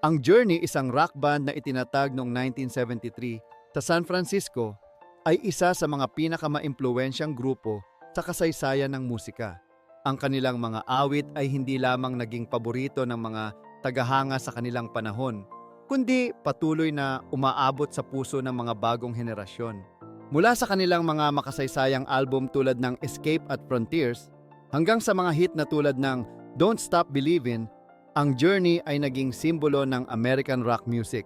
Ang Journey, isang rock band na itinatag noong 1973 sa San Francisco, ay isa sa mga pinakamaimpluwensyang grupo sa kasaysayan ng musika. Ang kanilang mga awit ay hindi lamang naging paborito ng mga tagahanga sa kanilang panahon, kundi patuloy na umaabot sa puso ng mga bagong henerasyon. Mula sa kanilang mga makasaysayang album tulad ng Escape at Frontiers, hanggang sa mga hit na tulad ng Don't Stop Believin', ang Journey ay naging simbolo ng American rock music.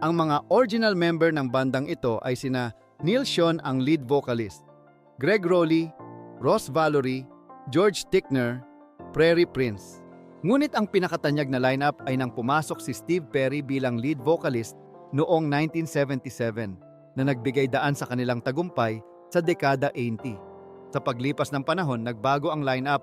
Ang mga original member ng bandang ito ay sina Neil Schon ang lead vocalist, Greg Rowley, Ross Valory, George Tickner, Prairie Prince. Ngunit ang pinakatanyag na lineup ay nang pumasok si Steve Perry bilang lead vocalist noong 1977 na nagbigay daan sa kanilang tagumpay sa dekada 80. Sa paglipas ng panahon, nagbago ang lineup,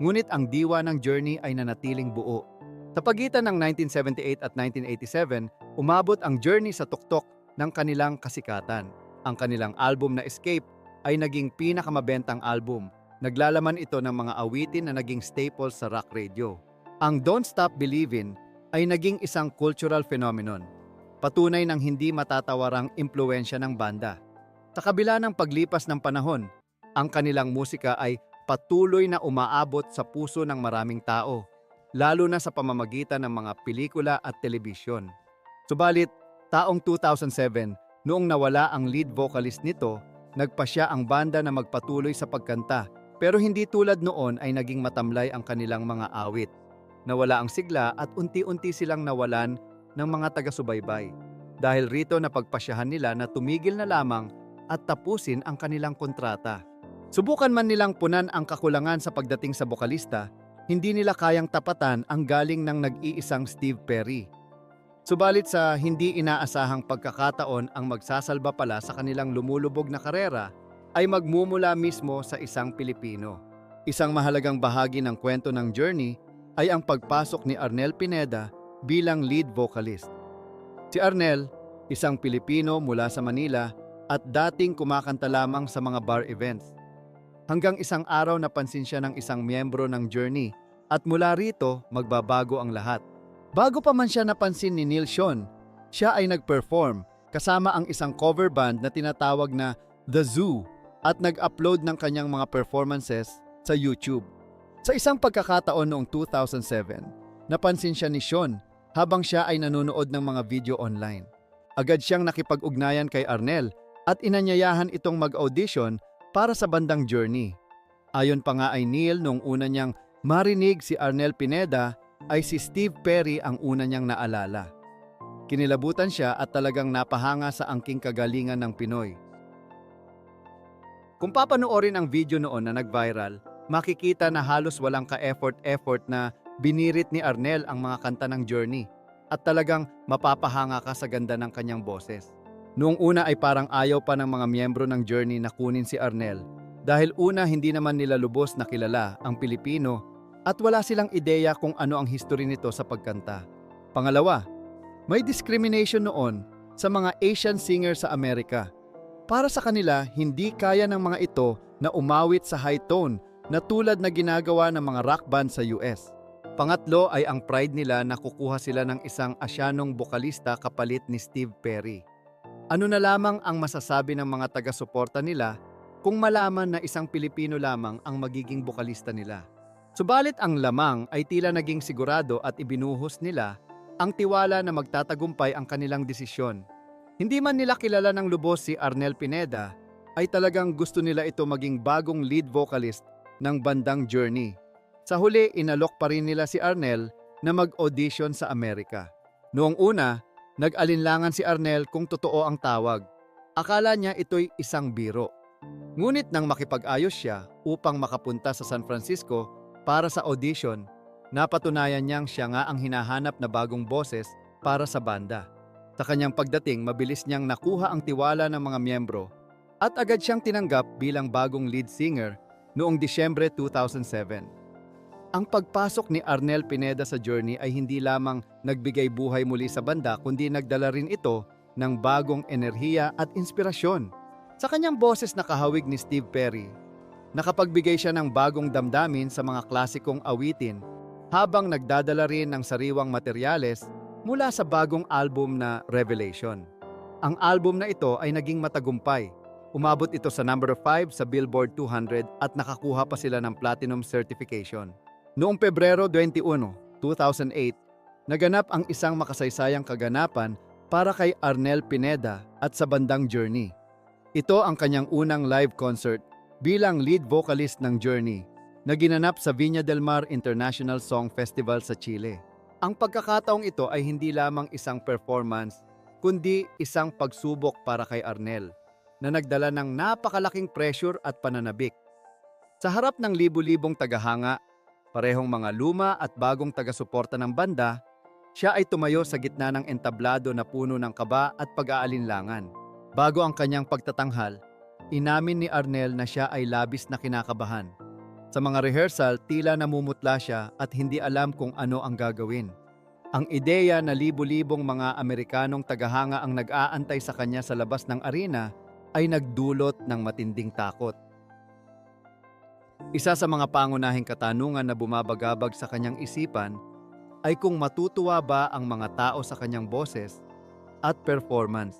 ngunit ang diwa ng Journey ay nanatiling buo. Sa pagitan ng 1978 at 1987, umabot ang Journey sa tuktok ng kanilang kasikatan. Ang kanilang album na Escape ay naging pinakamabentang album. Naglalaman ito ng mga awitin na naging staples sa rock radio. Ang Don't Stop Believin' ay naging isang cultural phenomenon. Patunay ng hindi matatawarang impluensya ng banda. Sa kabila ng paglipas ng panahon, ang kanilang musika ay patuloy na umaabot sa puso ng maraming tao, lalo na sa pamamagitan ng mga pelikula at telebisyon. Subalit, taong 2007, noong nawala ang lead vocalist nito, nagpasya ang banda na magpatuloy sa pagkanta pero hindi tulad noon ay naging matamlay ang kanilang mga awit. Nawala ang sigla at unti-unti silang nawalan ng mga taga-subaybay. Dahil rito napagpasyahan nila na tumigil na lamang at tapusin ang kanilang kontrata. Subukan man nilang punan ang kakulangan sa pagdating sa bokalista, hindi nila kayang tapatan ang galing ng nag-iisang Steve Perry. Subalit sa hindi inaasahang pagkakataon ang magsasalba pala sa kanilang lumulubog na karera ay magmumula mismo sa isang Pilipino. Isang mahalagang bahagi ng kwento ng Journey ay ang pagpasok ni Arnel Pineda bilang lead vocalist. Si Arnel, isang Pilipino mula sa Manila at dating kumakanta lamang sa mga bar events. Hanggang isang araw napansin siya ng isang miyembro ng Journey at mula rito magbabago ang lahat. Bago pa man siya napansin ni Neil Schon, siya ay nag-perform kasama ang isang cover band na tinatawag na The Zoo at nag-upload ng kanyang mga performances sa YouTube. Sa isang pagkakataon noong 2007, napansin siya ni Sean habang siya ay nanonood ng mga video online. Agad siyang nakipag-ugnayan kay Arnel at inanyayahan itong mag-audition para sa bandang Journey. Ayon pa nga ay Neil nung una niyang marinig si Arnel Pineda ay si Steve Perry ang una niyang naalala. Kinilabutan siya at talagang napahanga sa angking kagalingan ng Pinoy. Kung papanoorin ang video noon na nag-viral, makikita na halos walang ka-effort-effort na binirit ni Arnel ang mga kanta ng Journey at talagang mapapahanga ka sa ganda ng kanyang boses. Noong una ay parang ayaw pa ng mga miyembro ng Journey na kunin si Arnel dahil una hindi naman nila lubos na kilala ang Pilipino at wala silang ideya kung ano ang history nito sa pagkanta. Pangalawa, may discrimination noon sa mga Asian singer sa Amerika. Para sa kanila, hindi kaya ng mga ito na umawit sa high tone na tulad na ginagawa ng mga rock band sa US. Pangatlo ay ang pride nila na kukuha sila ng isang asyanong bokalista kapalit ni Steve Perry. Ano na lamang ang masasabi ng mga taga-suporta nila kung malaman na isang Pilipino lamang ang magiging bokalista nila. Subalit ang lamang ay tila naging sigurado at ibinuhos nila ang tiwala na magtatagumpay ang kanilang desisyon. Hindi man nila kilala ng lubos si Arnel Pineda, ay talagang gusto nila ito maging bagong lead vocalist ng bandang Journey. Sa huli, inalok pa rin nila si Arnel na mag-audition sa Amerika. Noong una, nag-alinlangan si Arnel kung totoo ang tawag. Akala niya ito'y isang biro. Ngunit nang makipag-ayos siya upang makapunta sa San Francisco para sa audition, napatunayan niyang siya nga ang hinahanap na bagong boses para sa banda. Sa kanyang pagdating, mabilis niyang nakuha ang tiwala ng mga miyembro at agad siyang tinanggap bilang bagong lead singer noong Disyembre 2007. Ang pagpasok ni Arnel Pineda sa Journey ay hindi lamang nagbigay buhay muli sa banda kundi nagdala rin ito ng bagong enerhiya at inspirasyon. Sa kanyang boses na kahawig ni Steve Perry, nakapagbigay siya ng bagong damdamin sa mga klasikong awitin habang nagdadala rin ng sariwang materyales mula sa bagong album na Revelation. Ang album na ito ay naging matagumpay. Umabot ito sa number 5 sa Billboard 200 at nakakuha pa sila ng Platinum Certification. Noong Pebrero 21, 2008, naganap ang isang makasaysayang kaganapan para kay Arnel Pineda at sa bandang Journey. Ito ang kanyang unang live concert bilang lead vocalist ng Journey na ginanap sa Viña del Mar International Song Festival sa Chile. Ang pagkakataong ito ay hindi lamang isang performance, kundi isang pagsubok para kay Arnel na nagdala ng napakalaking pressure at pananabik. Sa harap ng libu-libong tagahanga, parehong mga luma at bagong taga-suporta ng banda, siya ay tumayo sa gitna ng entablado na puno ng kaba at pag-aalinlangan. Bago ang kanyang pagtatanghal, inamin ni Arnel na siya ay labis na kinakabahan. Sa mga rehearsal, tila namumutla siya at hindi alam kung ano ang gagawin. Ang ideya na libu-libong mga Amerikanong tagahanga ang nag-aantay sa kanya sa labas ng arena ay nagdulot ng matinding takot. Isa sa mga pangunahing katanungan na bumabagabag sa kanyang isipan ay kung matutuwa ba ang mga tao sa kanyang boses at performance.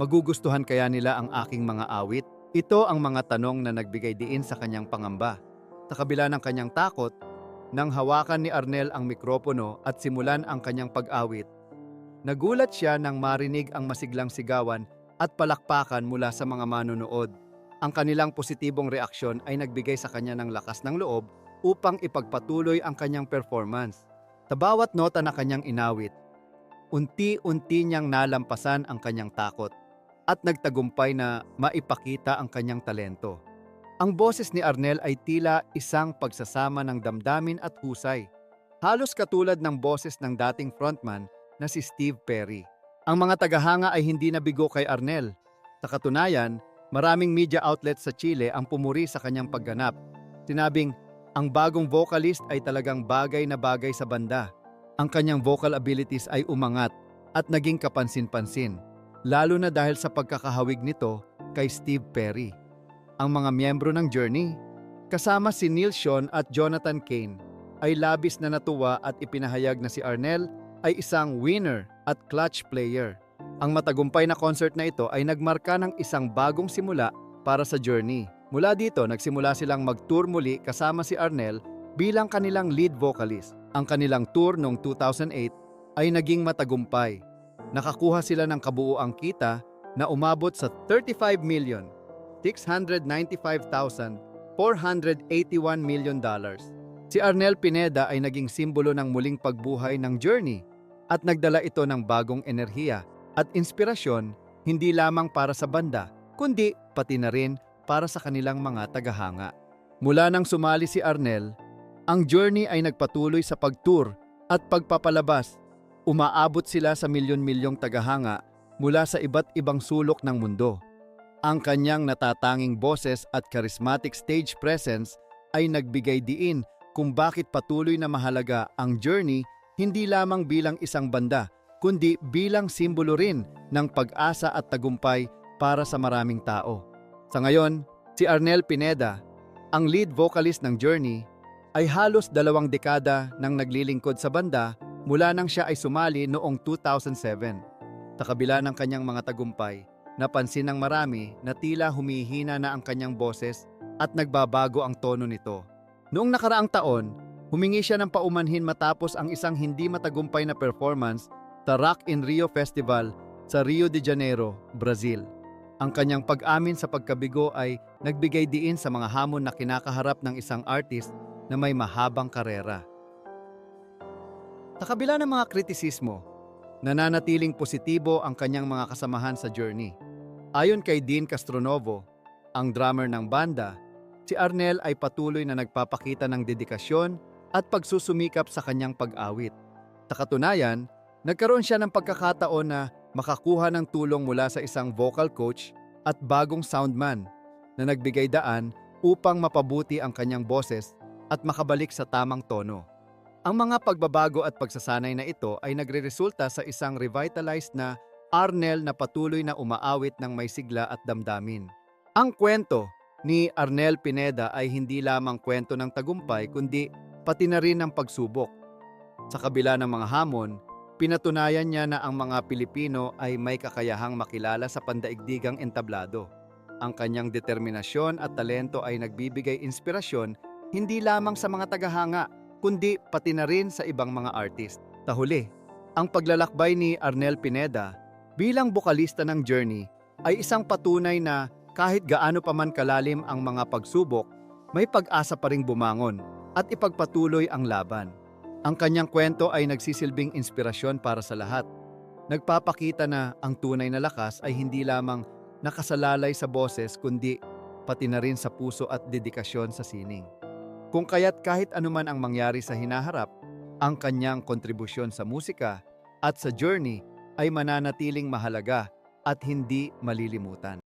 Magugustuhan kaya nila ang aking mga awit? Ito ang mga tanong na nagbigay diin sa kanyang pangamba. Sa kabila ng kanyang takot, nang hawakan ni Arnel ang mikropono at simulan ang kanyang pag-awit, nagulat siya nang marinig ang masiglang sigawan at palakpakan mula sa mga manonood. Ang kanilang positibong reaksyon ay nagbigay sa kanya ng lakas ng loob upang ipagpatuloy ang kanyang performance. Sa bawat nota na kanyang inawit, unti-unti niyang nalampasan ang kanyang takot at nagtagumpay na maipakita ang kanyang talento. Ang boses ni Arnel ay tila isang pagsasama ng damdamin at husay, halos katulad ng boses ng dating frontman na si Steve Perry. Ang mga tagahanga ay hindi nabigo kay Arnel. Sa katunayan, maraming media outlets sa Chile ang pumuri sa kanyang pagganap. Sinabing, ang bagong vocalist ay talagang bagay na bagay sa banda. Ang kanyang vocal abilities ay umangat at naging kapansin-pansin, lalo na dahil sa pagkakahawig nito kay Steve Perry. Ang mga miyembro ng Journey, kasama si Neil Sean at Jonathan Kane, ay labis na natuwa at ipinahayag na si Arnel ay isang winner at clutch player. Ang matagumpay na concert na ito ay nagmarka ng isang bagong simula para sa Journey. Mula dito, nagsimula silang mag-tour muli kasama si Arnel bilang kanilang lead vocalist. Ang kanilang tour noong 2008 ay naging matagumpay. Nakakuha sila ng kabuuang kita na umabot sa 35 million 695,481 million dollars. Si Arnel Pineda ay naging simbolo ng muling pagbuhay ng Journey at nagdala ito ng bagong enerhiya at inspirasyon hindi lamang para sa banda, kundi pati na rin para sa kanilang mga tagahanga. Mula nang sumali si Arnel, ang Journey ay nagpatuloy sa pagtour at pagpapalabas. Umaabot sila sa milyon-milyong tagahanga mula sa iba't ibang sulok ng mundo. Ang kanyang natatanging boses at charismatic stage presence ay nagbigay diin kung bakit patuloy na mahalaga ang journey hindi lamang bilang isang banda, kundi bilang simbolo rin ng pag-asa at tagumpay para sa maraming tao. Sa ngayon, si Arnel Pineda, ang lead vocalist ng Journey, ay halos dalawang dekada nang naglilingkod sa banda mula nang siya ay sumali noong 2007. Sa kabila ng kanyang mga tagumpay, napansin ng marami na tila humihina na ang kanyang boses at nagbabago ang tono nito. Noong nakaraang taon, humingi siya ng paumanhin matapos ang isang hindi matagumpay na performance sa Rock in Rio Festival sa Rio de Janeiro, Brazil. Ang kanyang pag-amin sa pagkabigo ay nagbigay diin sa mga hamon na kinakaharap ng isang artist na may mahabang karera. Sa kabila ng mga kritisismo, nananatiling positibo ang kanyang mga kasamahan sa journey. Ayon kay Dean Castronovo, ang drummer ng banda, si Arnel ay patuloy na nagpapakita ng dedikasyon at pagsusumikap sa kanyang pag-awit. Sa katunayan, nagkaroon siya ng pagkakataon na makakuha ng tulong mula sa isang vocal coach at bagong soundman na nagbigay daan upang mapabuti ang kanyang boses at makabalik sa tamang tono. Ang mga pagbabago at pagsasanay na ito ay nagreresulta sa isang revitalized na Arnel na patuloy na umaawit ng may sigla at damdamin. Ang kwento ni Arnel Pineda ay hindi lamang kwento ng tagumpay kundi pati na rin ng pagsubok. Sa kabila ng mga hamon, pinatunayan niya na ang mga Pilipino ay may kakayahang makilala sa pandaigdigang entablado. Ang kanyang determinasyon at talento ay nagbibigay inspirasyon hindi lamang sa mga tagahanga, kundi pati na rin sa ibang mga artist. Tahuli, ang paglalakbay ni Arnel Pineda bilang bokalista ng Journey ay isang patunay na kahit gaano pa man kalalim ang mga pagsubok, may pag-asa pa ring bumangon at ipagpatuloy ang laban. Ang kanyang kwento ay nagsisilbing inspirasyon para sa lahat. Nagpapakita na ang tunay na lakas ay hindi lamang nakasalalay sa boses kundi pati na rin sa puso at dedikasyon sa sining. Kung kaya't kahit anuman ang mangyari sa hinaharap, ang kanyang kontribusyon sa musika at sa journey ay mananatiling mahalaga at hindi malilimutan.